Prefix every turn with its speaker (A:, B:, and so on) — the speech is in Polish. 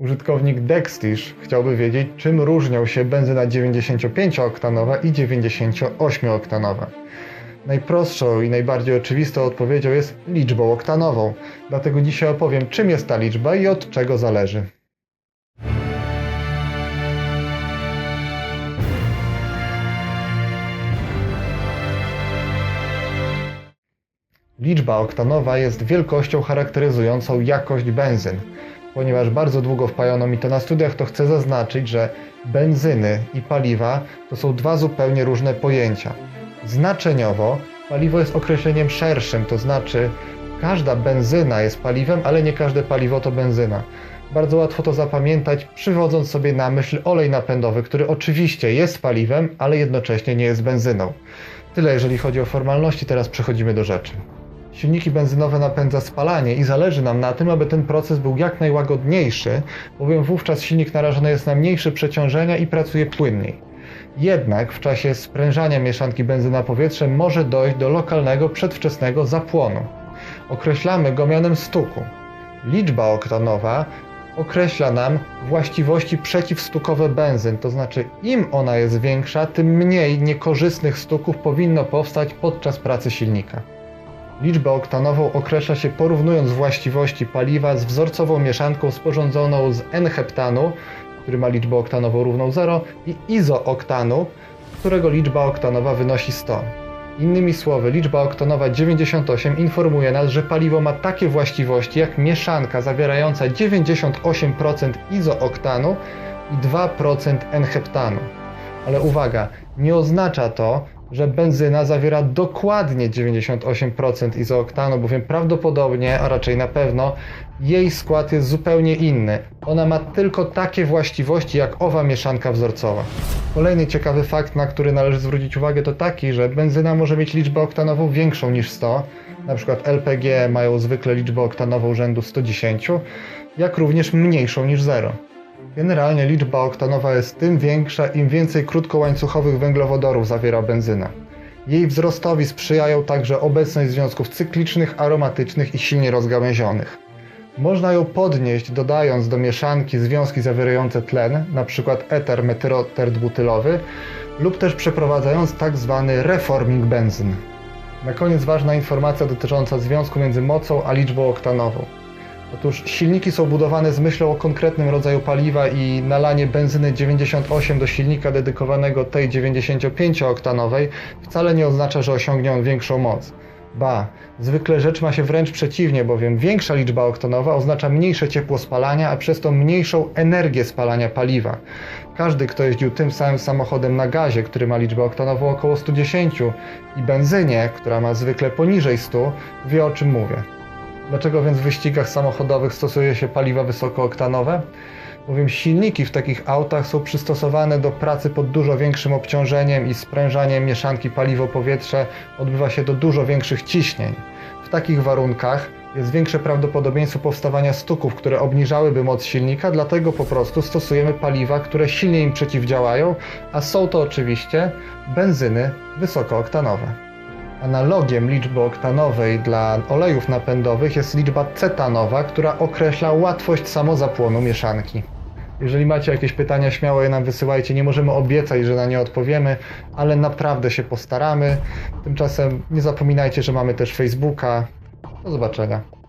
A: Użytkownik Dextish chciałby wiedzieć, czym różnią się benzyna 95-oktanowa i 98-oktanowa. Najprostszą i najbardziej oczywistą odpowiedzią jest liczbą oktanową. Dlatego dzisiaj opowiem, czym jest ta liczba i od czego zależy. Liczba oktanowa jest wielkością charakteryzującą jakość benzyn. Ponieważ bardzo długo wpajano mi to na studiach, to chcę zaznaczyć, że benzyny i paliwa to są dwa zupełnie różne pojęcia. Znaczeniowo paliwo jest określeniem szerszym, to znaczy każda benzyna jest paliwem, ale nie każde paliwo to benzyna. Bardzo łatwo to zapamiętać, przywodząc sobie na myśl olej napędowy, który oczywiście jest paliwem, ale jednocześnie nie jest benzyną. Tyle jeżeli chodzi o formalności, teraz przechodzimy do rzeczy. Silniki benzynowe napędza spalanie i zależy nam na tym, aby ten proces był jak najłagodniejszy, bowiem wówczas silnik narażony jest na mniejsze przeciążenia i pracuje płynniej. Jednak w czasie sprężania mieszanki benzyna-powietrze może dojść do lokalnego przedwczesnego zapłonu. Określamy go mianem stuku. Liczba oktanowa określa nam właściwości przeciwstukowe benzyn, to znaczy im ona jest większa, tym mniej niekorzystnych stuków powinno powstać podczas pracy silnika. Liczbę oktanową określa się porównując właściwości paliwa z wzorcową mieszanką sporządzoną z N-heptanu, który ma liczbę oktanową równą 0 i izooktanu, którego liczba oktanowa wynosi 100. Innymi słowy, liczba oktanowa 98 informuje nas, że paliwo ma takie właściwości jak mieszanka zawierająca 98% izooktanu i 2% N-heptanu. Ale uwaga, nie oznacza to, że benzyna zawiera dokładnie 98% izooktanu, bowiem prawdopodobnie, a raczej na pewno, jej skład jest zupełnie inny. Ona ma tylko takie właściwości jak owa mieszanka wzorcowa. Kolejny ciekawy fakt, na który należy zwrócić uwagę, to taki, że benzyna może mieć liczbę oktanową większą niż 100. Na przykład LPG mają zwykle liczbę oktanową rzędu 110, jak również mniejszą niż 0. Generalnie liczba oktanowa jest tym większa, im więcej krótkołańcuchowych węglowodorów zawiera benzyna. Jej wzrostowi sprzyjają także obecność związków cyklicznych, aromatycznych i silnie rozgałęzionych. Można ją podnieść dodając do mieszanki związki zawierające tlen, np. eter metyrotertbutylowy, lub też przeprowadzając tak zwany reforming benzyn. Na koniec ważna informacja dotycząca związku między mocą a liczbą oktanową. Otóż silniki są budowane z myślą o konkretnym rodzaju paliwa i nalanie benzyny 98 do silnika dedykowanego tej 95-oktanowej wcale nie oznacza, że osiągnie on większą moc. Ba, zwykle rzecz ma się wręcz przeciwnie, bowiem większa liczba oktanowa oznacza mniejsze ciepło spalania, a przez to mniejszą energię spalania paliwa. Każdy, kto jeździł tym samym samochodem na gazie, który ma liczbę oktanową około 110 i benzynie, która ma zwykle poniżej 100, wie o czym mówię. Dlaczego więc w wyścigach samochodowych stosuje się paliwa wysokooktanowe? Bowiem silniki w takich autach są przystosowane do pracy pod dużo większym obciążeniem i sprężaniem mieszanki paliwo-powietrze odbywa się do dużo większych ciśnień. W takich warunkach jest większe prawdopodobieństwo powstawania stuków, które obniżałyby moc silnika, dlatego po prostu stosujemy paliwa, które silnie im przeciwdziałają, a są to oczywiście benzyny wysokooktanowe. Analogiem liczby oktanowej dla olejów napędowych jest liczba cetanowa, która określa łatwość samozapłonu mieszanki. Jeżeli macie jakieś pytania, śmiało je nam wysyłajcie. Nie możemy obiecać, że na nie odpowiemy, ale naprawdę się postaramy. Tymczasem nie zapominajcie, że mamy też Facebooka. Do zobaczenia.